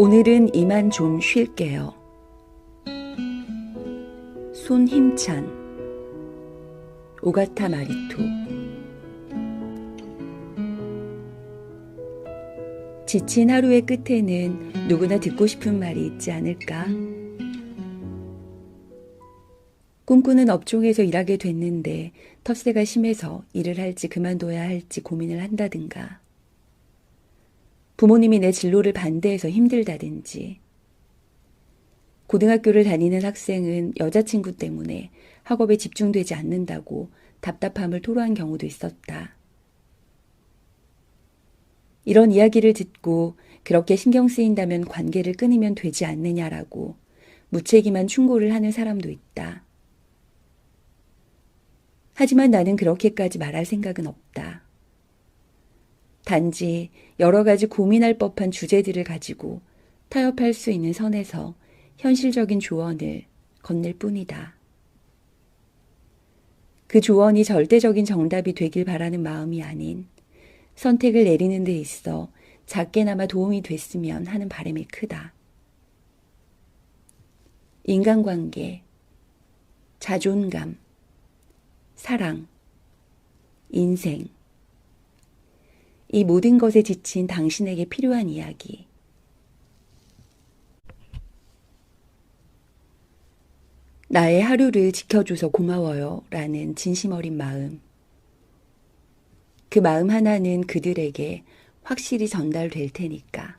오늘은 이만 좀 쉴게요. 손 힘찬 오가타 마리토 지친 하루의 끝에는 누구나 듣고 싶은 말이 있지 않을까? 꿈꾸는 업종에서 일하게 됐는데 텃세가 심해서 일을 할지 그만둬야 할지 고민을 한다든가. 부모님이 내 진로를 반대해서 힘들다든지. 고등학교를 다니는 학생은 여자친구 때문에 학업에 집중되지 않는다고 답답함을 토로한 경우도 있었다. 이런 이야기를 듣고 그렇게 신경 쓰인다면 관계를 끊으면 되지 않느냐라고 무책임한 충고를 하는 사람도 있다. 하지만 나는 그렇게까지 말할 생각은 없다. 단지 여러 가지 고민할 법한 주제들을 가지고 타협할 수 있는 선에서 현실적인 조언을 건넬 뿐이다. 그 조언이 절대적인 정답이 되길 바라는 마음이 아닌 선택을 내리는 데 있어 작게나마 도움이 됐으면 하는 바람이 크다. 인간관계, 자존감, 사랑, 인생. 이 모든 것에 지친 당신에게 필요한 이야기. 나의 하루를 지켜줘서 고마워요. 라는 진심 어린 마음. 그 마음 하나는 그들에게 확실히 전달될 테니까.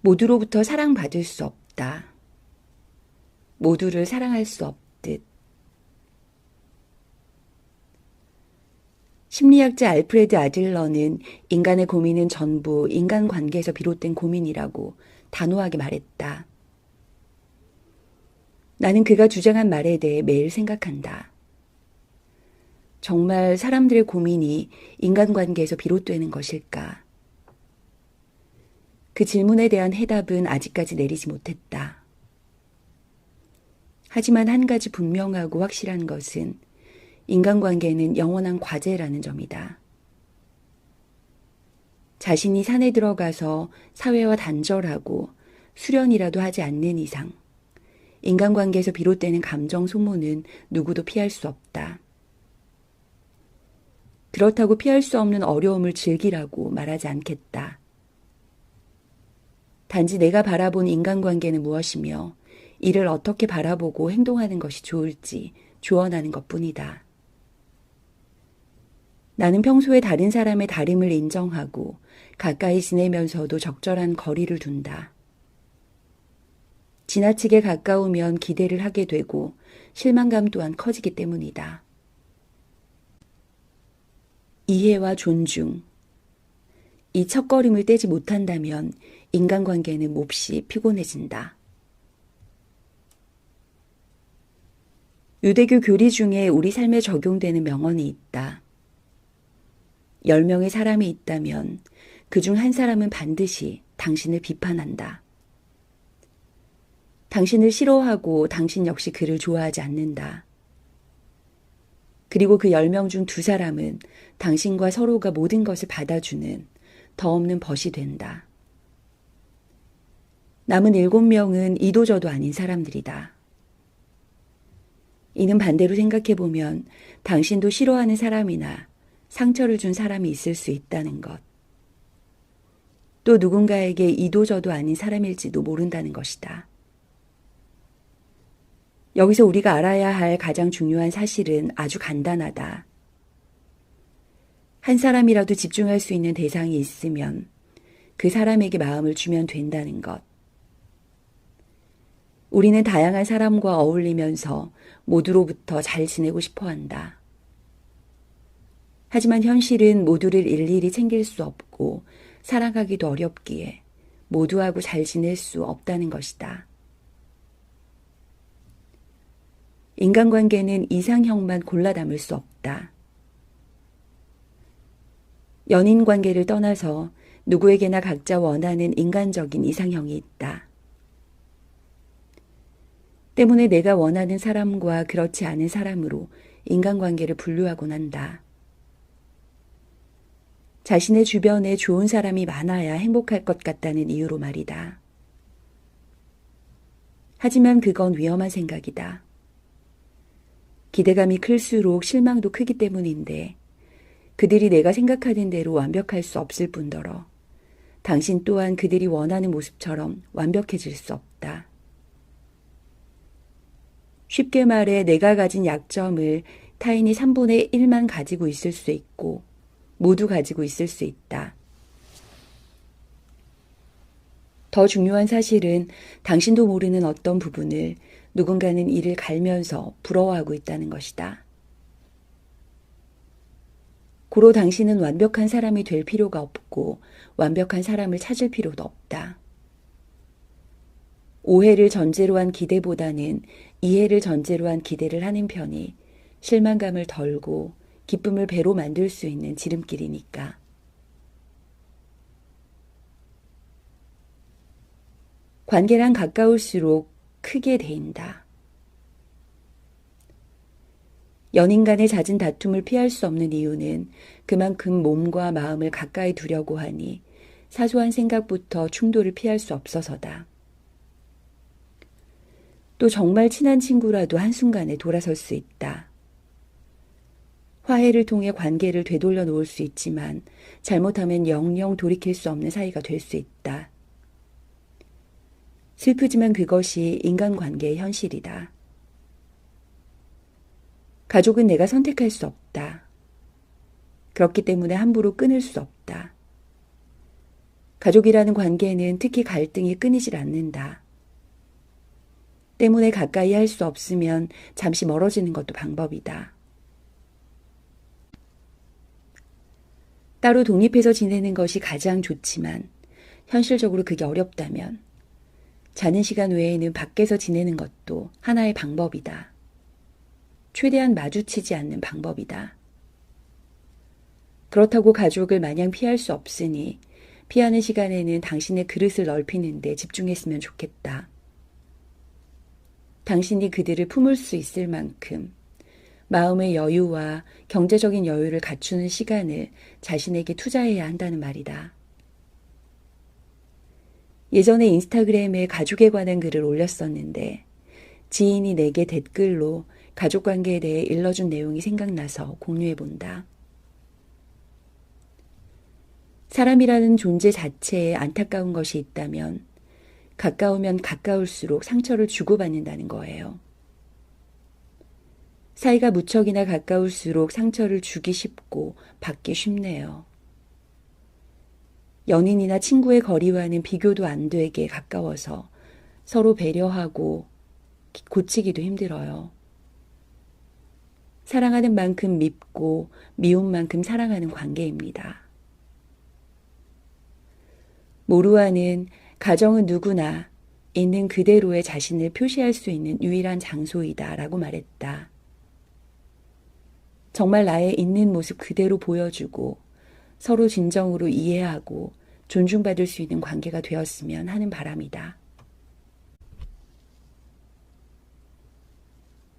모두로부터 사랑받을 수 없다. 모두를 사랑할 수 없듯. 심리학자 알프레드 아들러는 인간의 고민은 전부 인간 관계에서 비롯된 고민이라고 단호하게 말했다. 나는 그가 주장한 말에 대해 매일 생각한다. 정말 사람들의 고민이 인간 관계에서 비롯되는 것일까? 그 질문에 대한 해답은 아직까지 내리지 못했다. 하지만 한 가지 분명하고 확실한 것은 인간관계는 영원한 과제라는 점이다. 자신이 산에 들어가서 사회와 단절하고 수련이라도 하지 않는 이상 인간관계에서 비롯되는 감정 소모는 누구도 피할 수 없다. 그렇다고 피할 수 없는 어려움을 즐기라고 말하지 않겠다. 단지 내가 바라본 인간관계는 무엇이며 이를 어떻게 바라보고 행동하는 것이 좋을지 조언하는 것 뿐이다. 나는 평소에 다른 사람의 다름을 인정하고 가까이 지내면서도 적절한 거리를 둔다. 지나치게 가까우면 기대를 하게 되고 실망감 또한 커지기 때문이다. 이해와 존중. 이 첫걸음을 떼지 못한다면 인간관계는 몹시 피곤해진다. 유대교 교리 중에 우리 삶에 적용되는 명언이 있다. 10명의 사람이 있다면 그 중 한 사람은 반드시 당신을 비판한다. 당신을 싫어하고 당신 역시 그를 좋아하지 않는다. 그리고 그 10명 중 두 사람은 당신과 서로가 모든 것을 받아주는 더 없는 벗이 된다. 남은 7명은 이도저도 아닌 사람들이다. 이는 반대로 생각해보면 당신도 싫어하는 사람이나 상처를 준 사람이 있을 수 있다는 것. 또 누군가에게 이도저도 아닌 사람일지도 모른다는 것이다. 여기서 우리가 알아야 할 가장 중요한 사실은 아주 간단하다. 한 사람이라도 집중할 수 있는 대상이 있으면 그 사람에게 마음을 주면 된다는 것. 우리는 다양한 사람과 어울리면서 모두로부터 잘 지내고 싶어 한다. 하지만 현실은 모두를 일일이 챙길 수 없고 사랑하기도 어렵기에 모두하고 잘 지낼 수 없다는 것이다. 인간관계는 이상형만 골라 담을 수 없다. 연인 관계를 떠나서 누구에게나 각자 원하는 인간적인 이상형이 있다. 때문에 내가 원하는 사람과 그렇지 않은 사람으로 인간관계를 분류하곤 한다. 자신의 주변에 좋은 사람이 많아야 행복할 것 같다는 이유로 말이다. 하지만 그건 위험한 생각이다. 기대감이 클수록 실망도 크기 때문인데 그들이 내가 생각하는 대로 완벽할 수 없을 뿐더러 당신 또한 그들이 원하는 모습처럼 완벽해질 수 없다. 쉽게 말해 내가 가진 약점을 타인이 3분의 1만 가지고 있을 수 있고 모두 가지고 있을 수 있다. 더 중요한 사실은 당신도 모르는 어떤 부분을 누군가는 이를 갈면서 부러워하고 있다는 것이다. 고로 당신은 완벽한 사람이 될 필요가 없고 완벽한 사람을 찾을 필요도 없다. 오해를 전제로 한 기대보다는 이해를 전제로 한 기대를 하는 편이 실망감을 덜고 기쁨을 배로 만들 수 있는 지름길이니까. 관계랑 가까울수록 크게 대인다. 연인 간의 잦은 다툼을 피할 수 없는 이유는 그만큼 몸과 마음을 가까이 두려고 하니 사소한 생각부터 충돌을 피할 수 없어서다. 또 정말 친한 친구라도 한순간에 돌아설 수 있다. 화해를 통해 관계를 되돌려 놓을 수 있지만 잘못하면 영영 돌이킬 수 없는 사이가 될 수 있다. 슬프지만 그것이 인간관계의 현실이다. 가족은 내가 선택할 수 없다. 그렇기 때문에 함부로 끊을 수 없다. 가족이라는 관계는 특히 갈등이 끊이질 않는다. 때문에 가까이 할 수 없으면 잠시 멀어지는 것도 방법이다. 따로 독립해서 지내는 것이 가장 좋지만 현실적으로 그게 어렵다면 자는 시간 외에는 밖에서 지내는 것도 하나의 방법이다. 최대한 마주치지 않는 방법이다. 그렇다고 가족을 마냥 피할 수 없으니 피하는 시간에는 당신의 그릇을 넓히는데 집중했으면 좋겠다. 당신이 그들을 품을 수 있을 만큼 마음의 여유와 경제적인 여유를 갖추는 시간을 자신에게 투자해야 한다는 말이다. 예전에 인스타그램에 가족에 관한 글을 올렸었는데 지인이 내게 댓글로 가족 관계에 대해 일러준 내용이 생각나서 공유해 본다. 사람이라는 존재 자체에 안타까운 것이 있다면 가까우면 가까울수록 상처를 주고받는다는 거예요. 사이가 무척이나 가까울수록 상처를 주기 쉽고 받기 쉽네요. 연인이나 친구의 거리와는 비교도 안 되게 가까워서 서로 배려하고 고치기도 힘들어요. 사랑하는 만큼 밉고 미운 만큼 사랑하는 관계입니다. 모루아는 가정은 누구나 있는 그대로의 자신을 표시할 수 있는 유일한 장소이다 라고 말했다. 정말 나의 있는 모습 그대로 보여주고 서로 진정으로 이해하고 존중받을 수 있는 관계가 되었으면 하는 바람이다.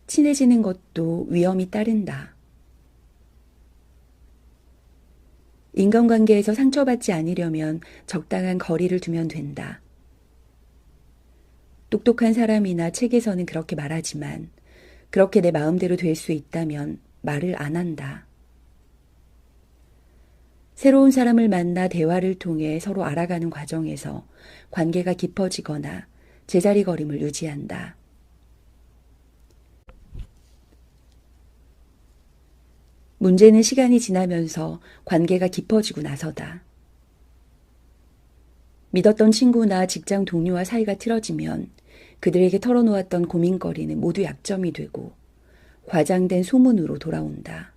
친해지는 것도 위험이 따른다. 인간관계에서 상처받지 않으려면 적당한 거리를 두면 된다. 똑똑한 사람이나 책에서는 그렇게 말하지만 그렇게 내 마음대로 될 수 있다면 말을 안 한다. 새로운 사람을 만나 대화를 통해 서로 알아가는 과정에서 관계가 깊어지거나 제자리 걸음을 유지한다. 문제는 시간이 지나면서 관계가 깊어지고 나서다. 믿었던 친구나 직장 동료와 사이가 틀어지면 그들에게 털어놓았던 고민거리는 모두 약점이 되고 과장된 소문으로 돌아온다.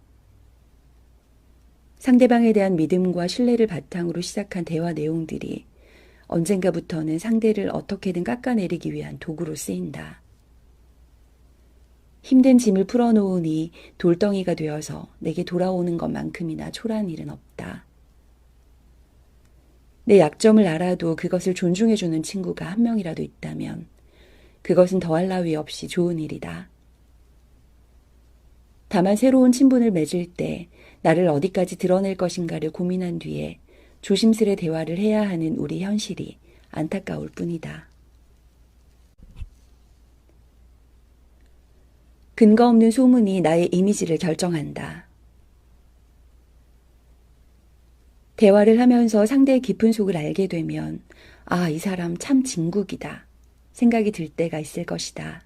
상대방에 대한 믿음과 신뢰를 바탕으로 시작한 대화 내용들이 언젠가부터는 상대를 어떻게든 깎아내리기 위한 도구로 쓰인다. 힘든 짐을 풀어놓으니 돌덩이가 되어서 내게 돌아오는 것만큼이나 초라한 일은 없다. 내 약점을 알아도 그것을 존중해주는 친구가 한 명이라도 있다면 그것은 더할 나위 없이 좋은 일이다. 다만 새로운 친분을 맺을 때 나를 어디까지 드러낼 것인가를 고민한 뒤에 조심스레 대화를 해야 하는 우리 현실이 안타까울 뿐이다. 근거 없는 소문이 나의 이미지를 결정한다. 대화를 하면서 상대의 깊은 속을 알게 되면, 아, 이 사람 참 진국이다. 생각이 들 때가 있을 것이다.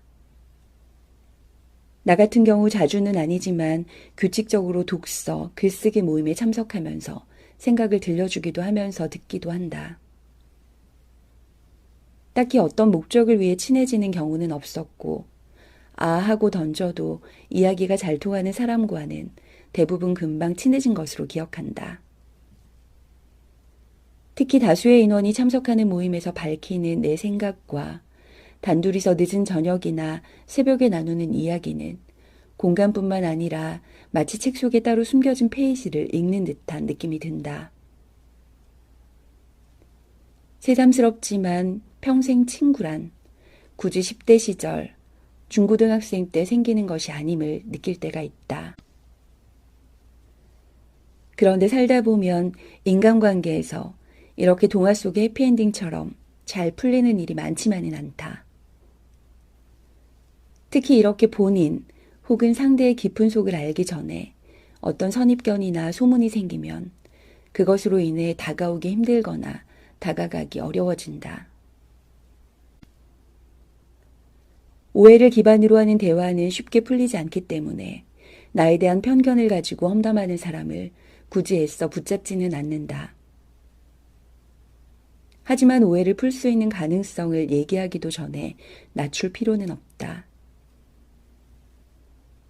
나 같은 경우 자주는 아니지만 규칙적으로 독서, 글쓰기 모임에 참석하면서 생각을 들려주기도 하면서 듣기도 한다. 딱히 어떤 목적을 위해 친해지는 경우는 없었고, 아 하고 던져도 이야기가 잘 통하는 사람과는 대부분 금방 친해진 것으로 기억한다. 특히 다수의 인원이 참석하는 모임에서 밝히는 내 생각과 단둘이서 늦은 저녁이나 새벽에 나누는 이야기는 공간뿐만 아니라 마치 책 속에 따로 숨겨진 페이지를 읽는 듯한 느낌이 든다. 새삼스럽지만 평생 친구란 굳이 10대 시절 중고등학생 때 생기는 것이 아님을 느낄 때가 있다. 그런데 살다 보면 인간관계에서 이렇게 동화 속의 해피엔딩처럼 잘 풀리는 일이 많지만은 않다. 특히 이렇게 본인 혹은 상대의 깊은 속을 알기 전에 어떤 선입견이나 소문이 생기면 그것으로 인해 다가오기 힘들거나 다가가기 어려워진다. 오해를 기반으로 하는 대화는 쉽게 풀리지 않기 때문에 나에 대한 편견을 가지고 험담하는 사람을 굳이 애써 붙잡지는 않는다. 하지만 오해를 풀 수 있는 가능성을 얘기하기도 전에 낮출 필요는 없다.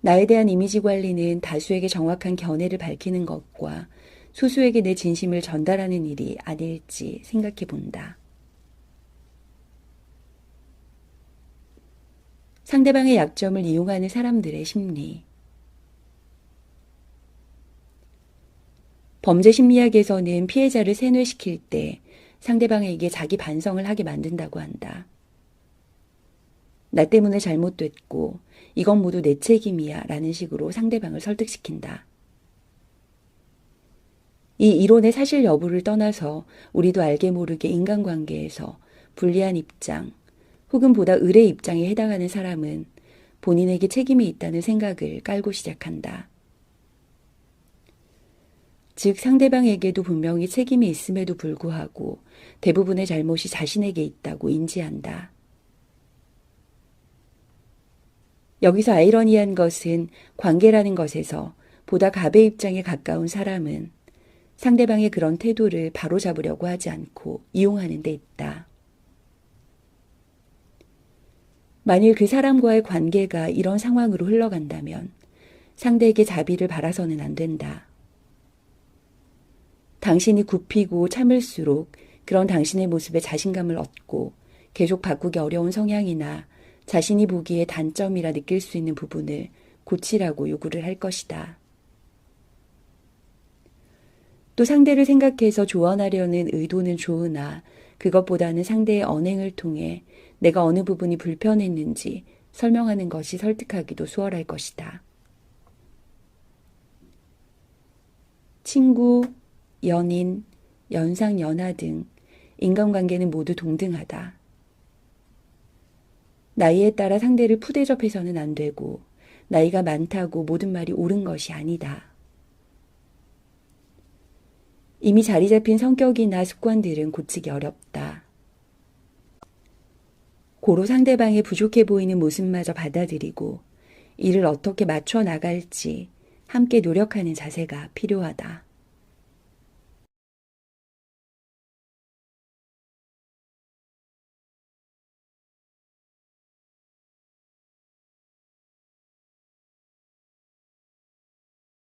나에 대한 이미지 관리는 다수에게 정확한 견해를 밝히는 것과 소수에게 내 진심을 전달하는 일이 아닐지 생각해 본다. 상대방의 약점을 이용하는 사람들의 심리. 범죄 심리학에서는 피해자를 세뇌시킬 때 상대방에게 자기 반성을 하게 만든다고 한다. 나 때문에 잘못됐고 이건 모두 내 책임이야 라는 식으로 상대방을 설득시킨다. 이 이론의 사실 여부를 떠나서 우리도 알게 모르게 인간관계에서 불리한 입장 혹은 보다 의뢰 입장에 해당하는 사람은 본인에게 책임이 있다는 생각을 깔고 시작한다. 즉 상대방에게도 분명히 책임이 있음에도 불구하고 대부분의 잘못이 자신에게 있다고 인지한다. 여기서 아이러니한 것은 관계라는 것에서 보다 갑의 입장에 가까운 사람은 상대방의 그런 태도를 바로잡으려고 하지 않고 이용하는 데 있다. 만일 그 사람과의 관계가 이런 상황으로 흘러간다면 상대에게 자비를 바라서는 안 된다. 당신이 굽히고 참을수록 그런 당신의 모습에 자신감을 얻고 계속 바꾸기 어려운 성향이나 자신이 보기에 단점이라 느낄 수 있는 부분을 고치라고 요구를 할 것이다. 또 상대를 생각해서 조언하려는 의도는 좋으나 그것보다는 상대의 언행을 통해 내가 어느 부분이 불편했는지 설명하는 것이 설득하기도 수월할 것이다. 친구, 연인, 연상, 연하 등 인간관계는 모두 동등하다. 나이에 따라 상대를 푸대접해서는 안 되고 나이가 많다고 모든 말이 옳은 것이 아니다. 이미 자리 잡힌 성격이나 습관들은 고치기 어렵다. 고로 상대방의 부족해 보이는 모습마저 받아들이고 이를 어떻게 맞춰 나갈지 함께 노력하는 자세가 필요하다.